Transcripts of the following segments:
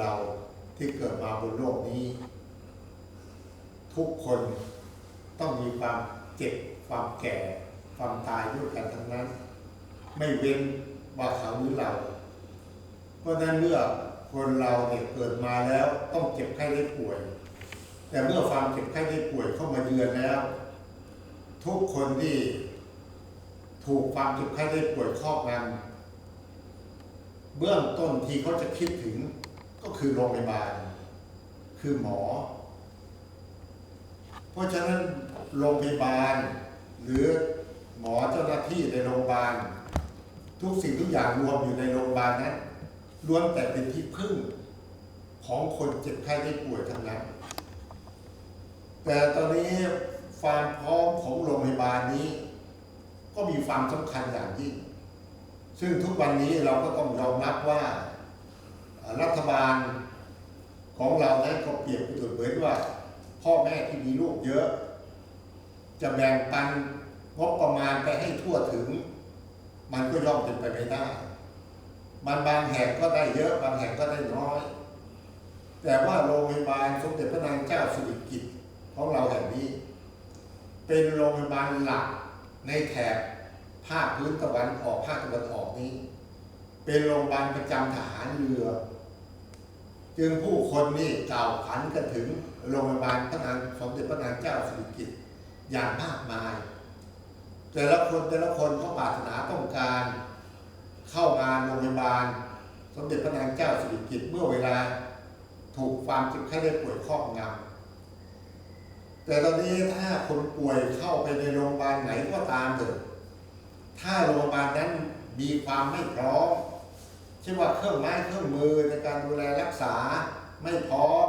เราที่เกิดมาบนโลกนี้ ทุกคนต้องมีความเจ็บความแก่ ความตายด้วยกันทั้งนั้น ไม่เว้นว่าเขาหรือเรา เพราะนั้นเมื่อคนเราเนี่ยเกิดมาแล้วต้องเจ็บไข้ได้ป่วย แต่เมื่อความเจ็บไข้ได้ป่วยเข้ามาเยือนแล้ว ทุกคนที่ถูกความเจ็บไข้ได้ป่วยครอบงำเบื้องต้นที่เขาจะคิดถึง ก็คือโรงพยาบาล คือหมอ เพราะฉะนั้นโรงพยาบาล หรือหมอเจ้าหน้าที่ในโรงพยาบาล ทุกสิ่งทุกอย่างรวมอยู่ในโรงพยาบาลนั้นล้วนแต่เป็นที่พึ่งของคนเจ็บไข้ได้ป่วยทั้งนั้น แต่ตอนนี้ความพร้อมของโรงพยาบาลนี้ ก็มีความสำคัญอย่างยิ่ง ซึ่งทุกวันนี้เราก็ต้องยอมรับว่า รัฐบาลของเรานั้นก็เปรียบเปรยเหมือนว่า พ่อแม่ที่มีลูกเยอะ จะแบ่งปันงบประมาณไปให้ทั่วถึง มันก็ย่อมเป็นไปไม่ได้ มันบางแห่งก็ได้เยอะ บางแห่งก็ได้น้อย แต่ว่าโรงพยาบาลสมเด็จพระนางเจ้าสิริกิติ์ของเราแห่งนี้ เป็นโรงพยาบาลหลักในแถบภาคพื้นตะวันออกภาคตะวันออกนี้ เป็นโรงพยาบาลประจำทหารเรือ จึงผู้คนนี่กล่าวขวัญกันถึงโรงพยาบาลพระนางสมเด็จพระนางเจ้าสิริกิติ์อย่างมากมาย แต่ละคนแต่ละคนเขาปรารถนาต้องการ เข้ามาโรงพยาบาล สมเด็จพระนางเจ้าสิริกิติ์เมื่อเวลาถูกความเจ็บไข้ได้ป่วยครอบงำแต่ตอนนี้ถ้าคนป่วยเข้าไปในโรงพยาบาลไหนก็ตามเถอะถ้าโรงพยาบาลนั้นมีความไม่พร้อม เช่นว่าเครื่องไม้เครื่องมือในการดูแลรักษาไม่พร้อม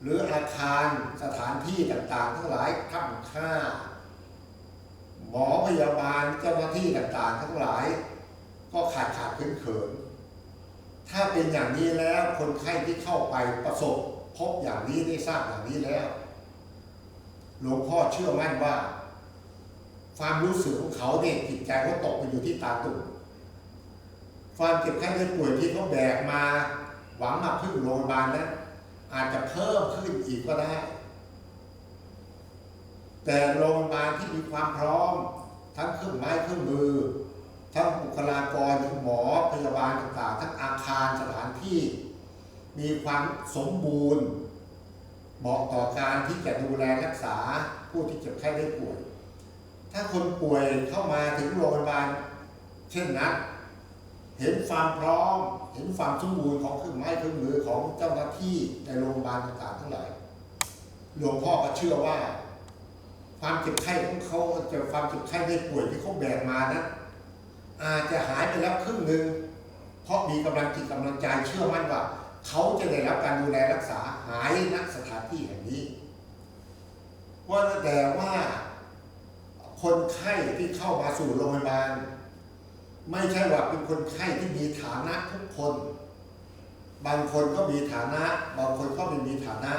หรืออาคารสถานที่ต่างๆ ทั้งหลายข้ามค่า หมอพยาบาลเจ้าหน้าที่ต่างๆ ทั้งหลาย ก็ขาดขาดเขินเขินๆถ้าเป็นอย่างนี้แล้วคนไข้ที่เข้าไปประสบพบอย่างนี้ได้ทราบอย่างนี้แล้วหลวงพ่อเชื่อมั่นว่า ความรู้สึกของเขาเนี่ยจิตใจเขาตกไปอยู่ที่ตาตุ่ม ความเจ็บไข้ได้ป่วยที่เขาแบกมาหวังมาพึ่งโรงพยาบาลนั้นอาจจะเพิ่มขึ้นอีกก็ได้ แต่โรงพยาบาลที่มีความพร้อม ทั้งเครื่องไม้เครื่องมือ ทั้งบุคลากรทั้งหมอพยาบาลต่างๆทั้งอาคารสถานที่ มีความสมบูรณ์เหมาะต่อการที่จะดูแลรักษาผู้ที่เจ็บไข้ได้ป่วย ถ้าคนป่วยเข้ามาถึงโรงพยาบาลเช่นนั้น เห็นความพร้อม เห็นความสมบูรณ์ของเครื่องไม้เครื่องมือของเจ้าหน้าที่ในโรงพยาบาลต่างๆทั้งหลายหลวงพ่อก็เชื่อว่า ความเจ็บไข้ของเขาจะความเจ็บไข้ได้ป่วยที่เขาแบกมานะอาจจะหายไปแล้วครึ่งหนึ่งเพราะมีกำลังจิตกำลังใจเชื่อมั่นว่า เขาจะได้รับการดูแลรักษาหายณสถานที่แห่งนี้ว่าแต่ว่าคนไข้ที่เข้ามาสู่โรงพยาบาล ไม่ใช่ว่าเป็นคนไข้ที่มีฐานะทุกคน บางคนก็มีฐานะ บางคนก็ไม่มีฐานะ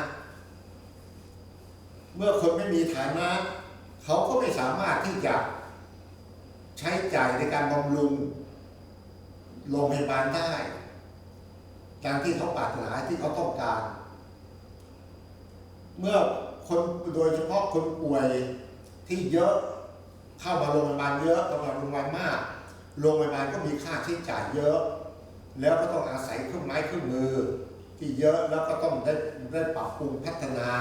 เมื่อคนไม่มีฐานะ เขาก็ไม่สามารถที่จะใช้จ่ายในการบำรุงโรงพยาบาลได้ดังที่เขาปรารถนาที่เขาต้องการ เมื่อคนโดยเฉพาะคนป่วยที่เยอะเข้ามาโรงพยาบาลเยอะเข้ามาโรงพยาบาลมาก โรงพยาบาลก็มีค่าใช้จ่ายเยอะ แล้วก็ต้องอาศัยเครื่องไม้เครื่องมือ ที่เยอะแล้วก็ต้องได้ได้ปรับปรุงพัฒนา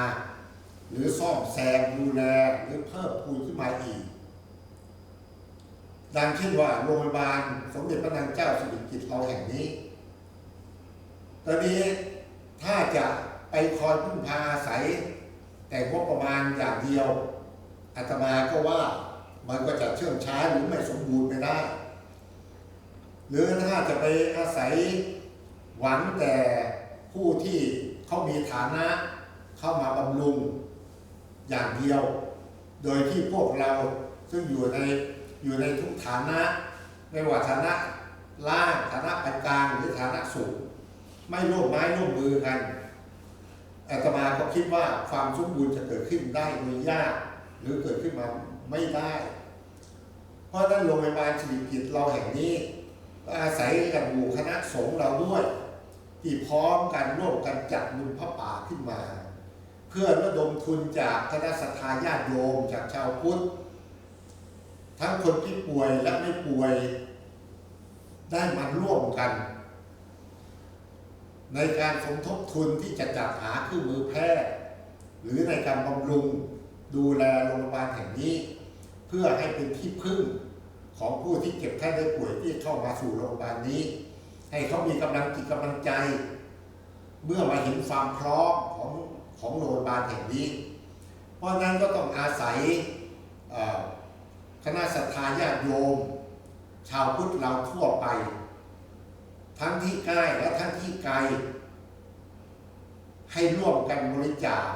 หรือซ่อมแซมดูแลหรือเพิ่มพูนขึ้นมาอีก ดังเช่นว่าโรงพยาบาลสมเด็จพระนางเจ้าสิริกิติ์เราแห่งนี้ ตอนนี้ถ้าจะไปคอยพึ่งพาอาศัย แต่งบประมาณอย่างเดียวอาตมาก็ว่ามันก็จะเชื่องช้าหรือไม่สมบูรณ์ไม่ได้ หรือถ้าจะไปอาศัยหวังแต่ผู้ที่เขามีฐานะเข้ามาบำรุงอย่างเดียว โดยที่พวกเราซึ่งอยู่ในอยู่ในทุกฐานะไม่ว่าฐานะล่างฐานะปานกลางหรือฐานะสูง ไม่ร่วมไม้ร่วมมือกันอาตมาก็คิดว่าความสมบูรณ์จะเกิดขึ้นได้โดยยาก หรือเกิดขึ้นมาไม่ได้ เพราะนั้นโรงพยาบาลสิริกิติ์เราแห่งนี้ อาศัยกับหมู่คณะสงฆ์เราด้วย ที่พร้อมกันร่วมกันจัดบุญพระป่าขึ้นมา เพื่อระดมทุนจากคณะสัตยาญาติโยมจากชาวพุทธ ทั้งคนที่ป่วยและไม่ป่วย ได้มาร่วมกัน ในการสมทบทุนที่จะจัดหาเครื่องมือแพทย์หรือในการบำรุงดูแลโรงพยาบาลแห่งนี้ เพื่อให้เป็นที่พึ่ง ของผู้ที่เจ็บไข้ได้ป่วยที่เข้ามาสู่โรงพยาบาลนี้ ให้เขามีกำลังจิตกำลังใจ เมื่อมาเห็นความพร้อมของของโรงพยาบาลแห่งนี้ เพราะนั้นก็ต้องอาศัยคณะศรัทธาญาติโยม ชาวพุทธเราทั่วไป ทั้งที่ใกล้และทั้งที่ไกล ให้ร่วมกันบริจาค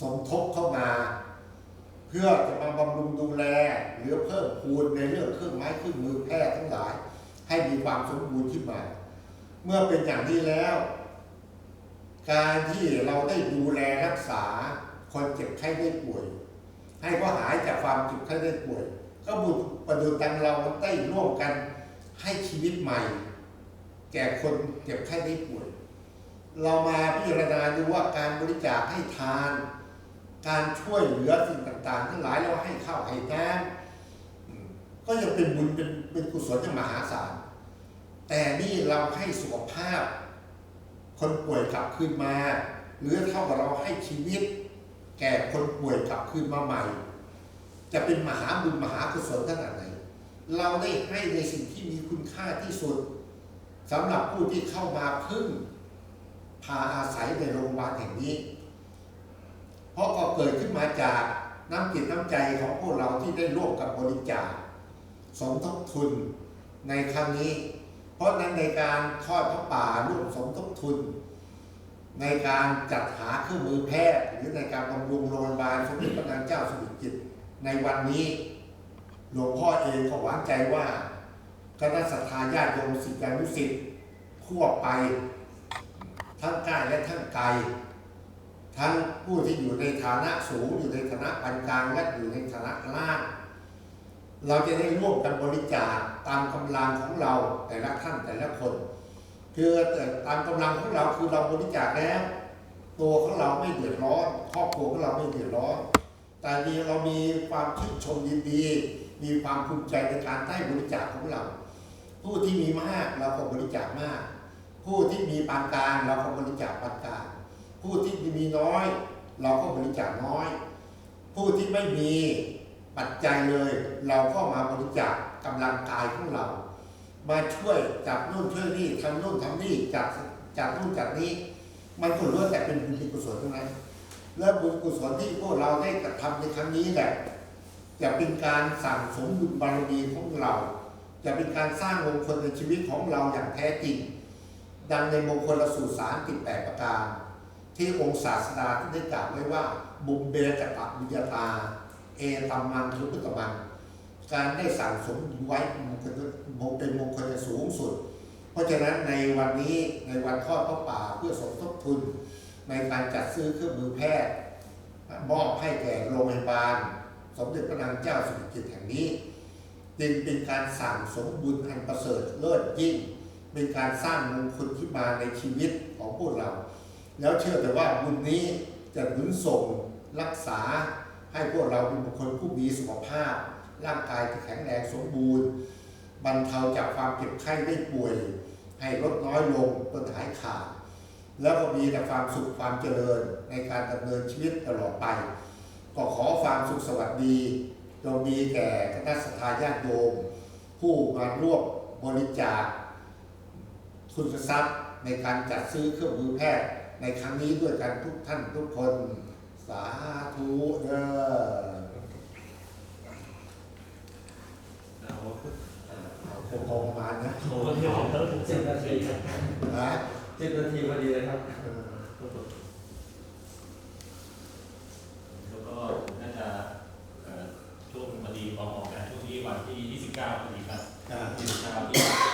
สมทบเข้ามา เพื่อจะมาบำรุงดูแลหรือเพิ่มพูนในเรื่องเครื่องไม้เครื่องมือแพทย์ทั้งหลาย ให้มีความสมบูรณ์ขึ้นมา เมื่อเป็นอย่างนี้แล้ว การที่เราได้ดูแลรักษาคนเจ็บไข้ได้ป่วย ให้เขาหายจากความเจ็บไข้ได้ป่วย ก็บุญประดุจตังเราได้ร่วมกันให้ชีวิตใหม่ แก่คนเจ็บไข้ได้ป่วย เรามาพิจารณาดูว่าการบริจาคให้ทาน การช่วยเหลือสิ่งต่าง ๆ ทั้งหลายเราให้ข้าวให้น้ำก็ยังเป็นบุญเป็นเป็นกุศลอย่างมหาศาลแต่นี่เราให้สุขภาพ คนป่วยกลับคืนมา หรือเท่ากับเราให้ชีวิต แก่คนป่วยกลับคืนมาใหม่ จะเป็นมหาบุญมหากุศลขนาดไหน เราได้ให้ในสิ่งที่มีคุณค่าที่สุดสำหรับผู้ที่เข้ามาพึ่งพาอาศัยในโรงพยาบาลแห่งนี้ เพราะก็เกิดขึ้นมาจากน้ำจิตน้ำใจของพวกเราที่ได้ร่วมกับบริจาคสมทบทุนในครั้งนี้ เพราะนั้นในการทอดพระป่าร่วมสมทบทุน ในการจัดหาเครื่องมือแพทย์ หรือในการบำรุงโรงพยาบาลสมเด็จพระนางเจ้าสิริกิติ์ในวันนี้หลวงพ่อเองก็หวังใจว่าคณะสัตยาญาติโยมศิษยานุศิษย์ทั่วไปทั้งใกล้และทั้งไกล ทั้งผู้ที่อยู่ในฐานะสูงอยู่ในฐานะปานกลางและอยู่ในฐานะล่างเราจะได้ร่วมกันบริจาคตามกำลังของเราแต่ละท่านแต่ละคน คือตามกำลังของเราคือเราบริจาคแล้ว ตัวของเราไม่เดือดร้อนครอบครัวของเราไม่เดือดร้อน แต่ดีเรามีความชื่นชมยินดี มีความภูมิใจในการได้บริจาคของเรา ผู้ที่มีมากเราก็บริจาคมาก ผู้ที่มีปานกลางเราก็บริจาคปานกลาง ผู้ที่มีน้อย เราก็บริจาคน้อย ผู้ที่ไม่มีปัจจัยเลย เราก็มาบริจาคกำลังกายของเรา มาช่วยจับนู่นช่วยนี่ทำนู่นทำนี่จัดจัดนู่นจัดนี้ มันก็ล้วนแต่เป็นบุญกุศลทั้งนั้นและบุญกุศลที่พวกเราได้กระทำในครั้งนี้แหละจะเป็นการสั่งสมบุญบารมีของเรา จะเป็นการสร้างมงคลในชีวิตของเราอย่างแท้จริง ดังในมงคลสูตรสารติดแปดประการ ที่องค์ศาสดาที่ได้กล่าวไว้ว่า บุมเบกตะวิยตา เอตัมมังทุพุตมังการได้สั่งสมไว้มงคลเป็นมงคลสูงสุด เพราะฉะนั้นในวันนี้ในวันทอดพระป่าเพื่อสมทบทุน ในการจัดซื้อเครื่องมือแพทย์มอบให้แก่โรงพยาบาล สมเด็จพระนางเจ้าสิริกิติ์แห่งนี้จึงเป็นการสั่งสมบุญอันประเสริฐเลิศยิ่ง เป็นการสร้างมงคลขึ้นมาในชีวิตของพวกเรา แล้วเชื่อแต่ว่าบุญนี้จะหนุนส่งรักษาให้พวกเราเป็นบุคคลผู้มีสุขภาพ ร่างกายที่แข็งแรงสมบูรณ์ บรรเทาจากความเจ็บไข้ได้ป่วย ให้ลดน้อยลงจนหายขาด แล้วก็มีแต่ความสุขความเจริญในการดำเนินชีวิตตลอดไป ก็ขอความสุขสวัสดีจงมีแก่คณะสัตยาญาติโยมผู้มาร่วมบริจาคทุนทรัพย์ในการจัดซื้อเครื่องมือแพทย์ ในครั้งนี้ด้วยกันทุกท่านทุกคน สาธุเด้อเอาคงพอประมาณนะโอ้โหเจ็ดนาทีครับนะสิบนาทีพอดีเลยครับ เออ แล้วก็น่าจะเอ่อช่วงพอดีพอออกกันช่วงนี้วันที่ 29พอดีครับ อ่า 29ที่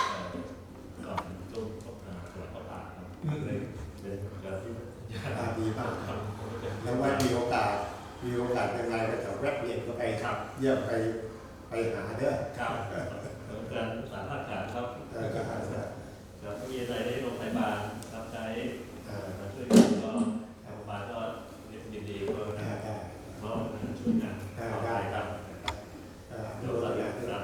เอ่อก่อนช่วงเอ่อตรวจเข้าป่าครับเลยเดินเดินที่ อ่าดีมาก ครับ แล้วไว้มีโอกาสมีโอกาสยังไงก็จะแวะเวียนก็ไปครับเยี่ยมไปไปหาเด้อครับแล้วการสารพัดขาดครับเออก็หาเด้อครับมีอะไรได้โรงพยาบาลครับช้เอ่อมาช่วยกันก็ทางโรงพยาบาลก็ยินดีก็อ่าได้ก็ช่วยกันต่อไปครับอ่าเดี๋ยวตอนนี้ครับ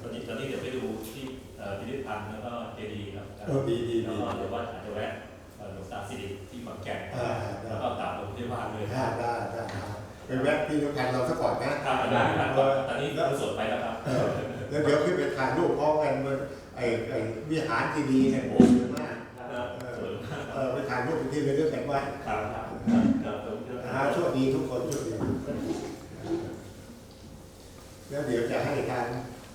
ตอนนี้ตอนนี้เดี๋ยวไปดูที่เอ่อพิพิธภัณฑ์แล้วก็เจดีย์ครับเออดีดีแล้วดีก็เดี๋ยว ไปแวะที่โรงพยาบาลเราสักก่อนนะครับได้ครับตอนนี้เราสดไปแล้วครับเออแล้วเดี๋ยวขึ้นไปถ่ายรูปพร้อมกันบนไอ้ไอ้วิหารที่ดีเนี่ยโอ้สวยมากครับสวยมากเออไปถ่ายรูปเป็นที่ระลึกกันไว้ครับครับครับผมอ่าโชคดีทุกคนโชคดีแล้วเดี๋ยวจะให้ทาง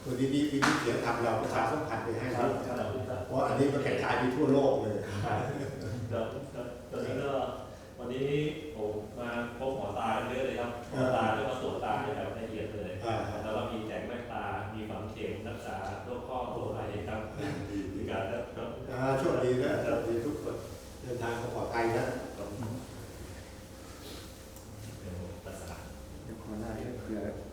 คนดีๆที่เสียงทำเราประชาสัมพันธ์ไปให้ครัด้บวยครับครับเพราะอันนี้มันกระจายไปทั่วโลกเลยครับแล้วแล้วตอนนี้ก็วั นนี้ผมมาพบหมอตาเยอะเลยครับหมอตาแล้วก็ตรวจตาให้แบบละเอียดเลยอ่าแล้วก็มีแจกแว่นตา มีฝังเข็มรักษาโรคข้อโรคอะไรครับมีการครับอ่าโชคดีนะโชคดีทุกคนเดินทางปลอดภัยนะเป็นประสาทเดี๋ยวขอหน้าเพื่อภาพ